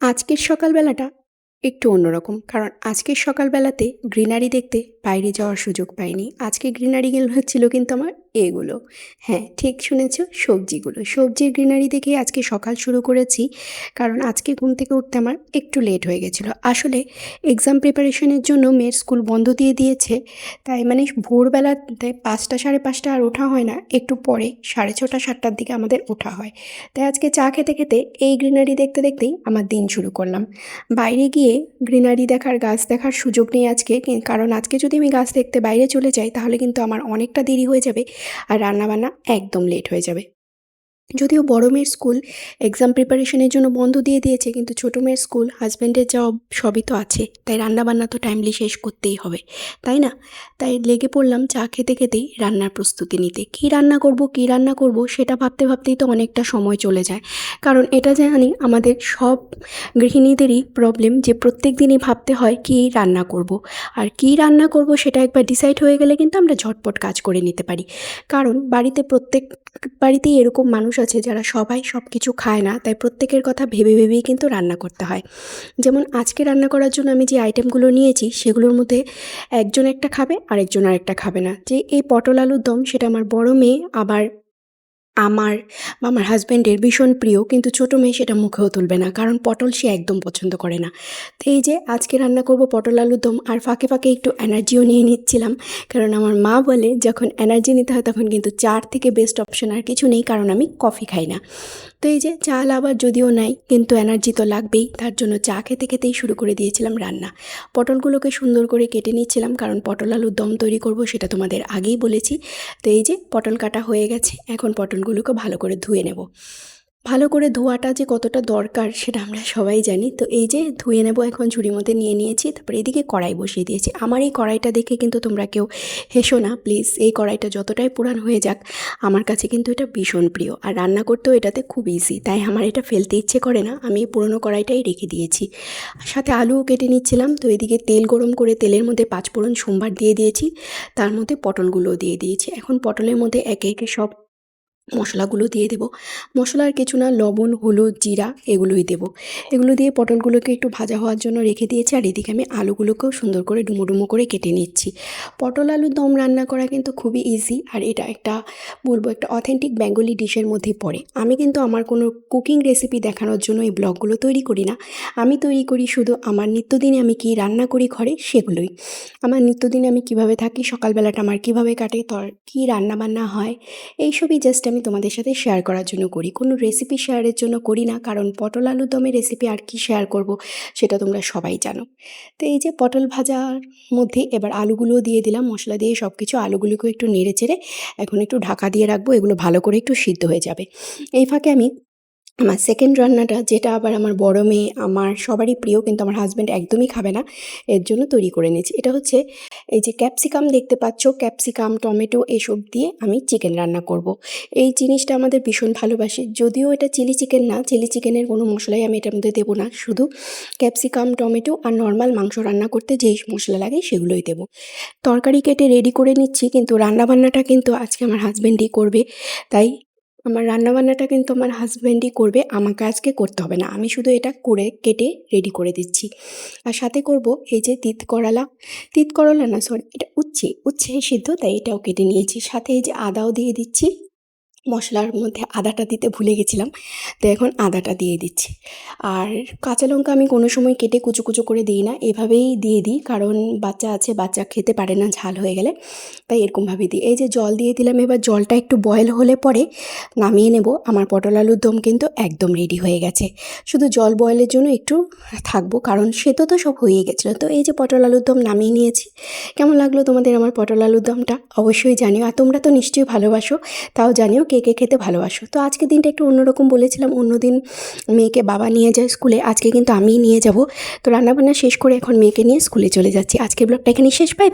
আজকের সকালবেলাটা একটু অন্যরকম কারণ আজকের সকালবেলাতে গ্রিনারি দেখতে বাইরে যাওয়ার সুযোগ পাইনি। আজকে গ্রিনারিগুলো হচ্ছিল কিন্তু আমার এগুলো। হ্যাঁ ঠিক শুনেছ? সবজিগুলো। সবজির গ্রিনারি দেখে আজকে সকাল শুরু করেছি, কারণ আজকে ঘুম থেকে উঠতে আমার একটু লেট হয়ে গেছিল। আসলে এক্সাম প্রিপারেশনের জন্য মেয়ের স্কুল বন্ধ দিয়ে দিয়েছে, তাই মানে ভোরবেলাতে পাঁচটা সাড়ে পাঁচটা আর ওঠা হয় না, একটু পরে সাড়ে ছটা, সাতটার দিকে আমাদের ওঠা হয়। তাই আজকে চা খেতে খেতে এই গ্রিনারি দেখতে দেখতেই আমার দিন শুরু করলাম। বাইরে গিয়ে গ্রিনারি দেখার, গাছ দেখার সুযোগ নেই আজকে, কারণ আজকে যদি আমি গাছ দেখতে বাইরে চলে যাই, তাহলে কিন্তু আমার অনেকটা দেরি হয়ে যাবে আর রান্নাবান্না একদম লেট হয়ে যাবে। যদিও বড় মেয়ের স্কুল এক্সাম প্রিপারেশনের জন্য বন্ধ দিয়ে দিয়েছে, কিন্তু ছোটো মেয়ের স্কুল হাজব্যান্ডের জব সবই তো আছে, তাই রান্নাবান্না তো টাইমলি শেষ করতেই হবে, তাই না? তাই লেগে পড়লাম চা খেতে খেতেই রান্নার প্রস্তুতি নিতে। কী রান্না করব, কী রান্না করব, সেটা ভাবতে ভাবতেই তো অনেকটা সময় চলে যায়, কারণ এটা জানি আমাদের সব গৃহিণীদেরই প্রবলেম যে প্রত্যেক দিনই ভাবতে হয় কী রান্না করব, আর কী রান্না করব সেটা একবার ডিসাইড হয়ে গেলে কিন্তু আমরা ঝটপট কাজ করে নিতে পারি, কারণ বাড়িতে প্রত্যেক, বাড়িতেই এরকম মানুষ আছে যারা সবাই সব কিছু খায় না, তাই প্রত্যেকের কথা ভেবে ভেবেই কিন্তু রান্না করতে হয়। যেমন আজকে রান্না করার জন্য আমি যে আইটেমগুলো নিয়েছি, সেগুলোর মধ্যে একজন একটা খাবে, আরেকজন আরেকটা খাবে না। যে এই পটল আলুর দম, সেটা আমার বড় মেয়ে, আবার আমার আমার হাজব্যান্ডের ভীষণ প্রিয়, কিন্তু ছোটো মেয়ে সেটা মুখেও তুলবে না, কারণ পটল সে একদম পছন্দ করে না। তো এই যে আজকে রান্না করব পটল আলুর দম, আর ফাঁকে ফাঁকে একটু এনার্জিও নিয়ে নিচ্ছিলাম, কারণ আমার মা বলে যখন এনার্জি নিতে হয় তখন কিন্তু চার থেকে বেস্ট অপশন আর কিছু নেই, কারণ আমি কফি খাই না। তো এই যে চাল আবার যদিও নাই, কিন্তু এনার্জি তো লাগবেই, তার জন্য চা খেতে খেতেই শুরু করে দিয়েছিলাম রান্না। পটলগুলোকে সুন্দর করে কেটে নিচ্ছিলাম, কারণ পটল আলুর দম তৈরি করব সেটা তোমাদের আগেই বলেছি। তো এই যে পটল কাটা হয়ে গেছে, এখন পটলগুলোকে ভালো করে ধুয়ে নেব। ভালো করে ধোয়াটা যে কতটা দরকার সেটা আমরা সবাই জানি। তো এই যে ধুয়ে নেব, এখন ঝুড়ির মধ্যে নিয়ে নিয়েছি, তারপরে এদিকে কড়াই বসিয়ে দিয়েছি। আমার এই কড়াইটা দেখে কিন্তু তোমরা কেউ হেসো না, প্লিজ। এই কড়াইটা যতটাই পুরান হয়ে যাক, আমার কাছে কিন্তু এটা ভীষণ প্রিয়। আর রান্না করতেও এটাতে খুব ইজি তাই আমার এটা ফেলতে ইচ্ছে করে না। আমি এই পুরনো কড়াইটাই রেখে দিয়েছি। সাথে আলুও কেটে নিচ্ছিলাম। তো এদিকে তেল গরম করে তেলের মধ্যে পাঁচ পাঁচফোড়ন সোমবার দিয়ে দিয়েছি। তার মধ্যে পটলগুলোও দিয়ে দিয়েছি। এখন পটলের মধ্যে একে একে সব মশলাগুলো দিয়ে দেবো। মশলা আর কিছু না, লবণ, হলুদ, জিরা এগুলোই দেবো। এগুলো দিয়ে পটলগুলোকে একটু ভাজা হওয়ার জন্য রেখে দিয়েছি আর এদিকে আমি আলুগুলোকেও সুন্দর করে ডুমো ডুমো করে কেটে নিচ্ছি। পটল আলুর দম রান্না করা কিন্তু খুবই ইজি আর এটা একটা বলব একটা অথেন্টিক বেঙ্গলি ডিশের মধ্যে পড়ে। আমি কিন্তু আমার কোনো কুকিং রেসিপি দেখানোর জন্য এই ব্লগগুলো তৈরি করি না। আমি তৈরি করি শুধু আমার নিত্যদিনে আমি কী রান্না করি ঘরে সেগুলোই। আমার নিত্যদিনে আমি কীভাবে থাকি, সকালবেলাটা আমার কীভাবে কাটে তর কী রান্নাবান্না হয়, এইসবই জাস্ট আমি তোমাদের সাথে শেয়ার করার জন্য করি। কোনো রেসিপি শেয়ারের জন্য করি না, কারণ পটল আলুর দমের রেসিপি আর কি শেয়ার করব সেটা তোমরা সবাই জানো। তো এই যে পটল ভাজার মধ্যে এবার আলুগুলোও দিয়ে দিলাম, মশলা দিয়ে সব কিছু আলুগুলোকে একটু নেড়ে চেড়ে এখন একটু ঢাকা দিয়ে রাখব, এগুলো ভালো করে একটু সিদ্ধ হয়ে যাবে। এই ফাঁকে আমি আমার সেকেন্ড রান্নাটা, যেটা আবার আমার বড় মেয়ে, আমার সবারই প্রিয়, কিন্তু আমার হাজব্যান্ড একদমই খাবে না, এর জন্য তৈরি করে নিয়েছি। এটা হচ্ছে এই যে ক্যাপসিকাম দেখতে পাচ্ছ ক্যাপসিকাম টমেটো এসব দিয়ে আমি চিকেন রান্না করব। এই জিনিসটা আমাদের ভীষণ ভালোবাসি। যদিও এটা চিলি চিকেন না চিলি চিকেনের কোনো মশলাই আমি এটার মধ্যে দেবো না, শুধু ক্যাপসিকাম টমেটো আর নর্মাল মাংস রান্না করতে যেই মশলা লাগে সেগুলোই দেবো। তরকারি কেটে রেডি করে নিচ্ছি, কিন্তু রান্নাবান্নাটা কিন্তু আজকে আমার হাজব্যান্ডই করবে, তাই আমার রান্নাবান্নাটা কিন্তু আমার হাজব্যান্ডই করবে, আমাকে আজকে করতে হবে না। আমি শুধু এটা করে কেটে রেডি করে দিচ্ছি। আর সাথে করব এই যে তিত করালা। তিত করলা না সরি এটা উচ্ছে উচ্ছে সিদ্ধ, তাই এটাও কেটে নিয়েছি। সাথে এই যে আদাও দিয়ে দিচ্ছি। মশলার মধ্যে আদাটা দিতে ভুলে গেছিলাম, তো এখন আদাটা দিয়ে দিচ্ছি। আর কাঁচা লঙ্কা আমি কোনো সময় কেটে কুচো কুচো করে দিই না, এভাবেই দিয়ে দিই, কারণ বাচ্চা আছে, বাচ্চা খেতে পারে না, ঝাল হয়ে গেলে, তাই এরকমভাবে দিই। এই যে জল দিয়ে দিলাম, এবার জলটা একটু বয়েল হলে পরে নামিয়ে নেব। আমার পটল আলুর দম কিন্তু একদম রেডি হয়ে গেছে। শুধু জল বয়েলের জন্য একটু থাকব, কারণ সেতো তো সব হয়ে গেছিল। তো এই যে পটল আলুর দম নামিয়ে নিয়েছি, কেমন লাগল তোমাদের আমার পটল আলুর দমটা? অবশ্যই জানিও, আর তোমরা তো নিশ্চয়ই ভালোবাসো, তাও জানিও কে খেতে ভালোবাসো। তো আজকে দিনটা একটু অন্যরকম বলেছিলাম। অন্যদিন মেয়েকে বাবা নিয়ে যায় স্কুলে। আজকে কিন্তু আমিই নিয়ে যাব। তো রান্নাবান্না শেষ করে এখন মেয়েকে নিয়ে স্কুলে চলে যাচ্ছি। আজকে ব্লগটা এখানে শেষ। পাই